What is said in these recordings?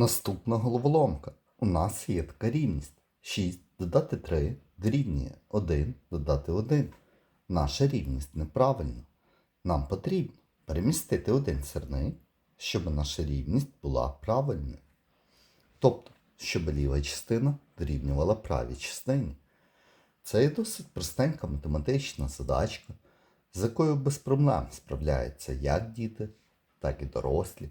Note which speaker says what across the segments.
Speaker 1: Наступна головоломка. У нас є така рівність. 6 додати 3 дорівнює 1 додати 1. Наша рівність неправильна. Нам потрібно перемістити один сірник, щоб наша рівність була правильною. Тобто, щоб ліва частина дорівнювала правій частині. Це є досить простенька математична задачка, з якою без проблем справляються як діти, так і дорослі.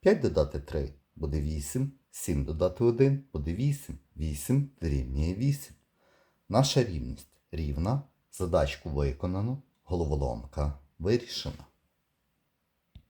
Speaker 1: 5 додати 3 буде 8, 7 додати 1 буде 8, 8 дорівнює 8. Наша рівність рівна, задачку виконано, головоломка вирішена.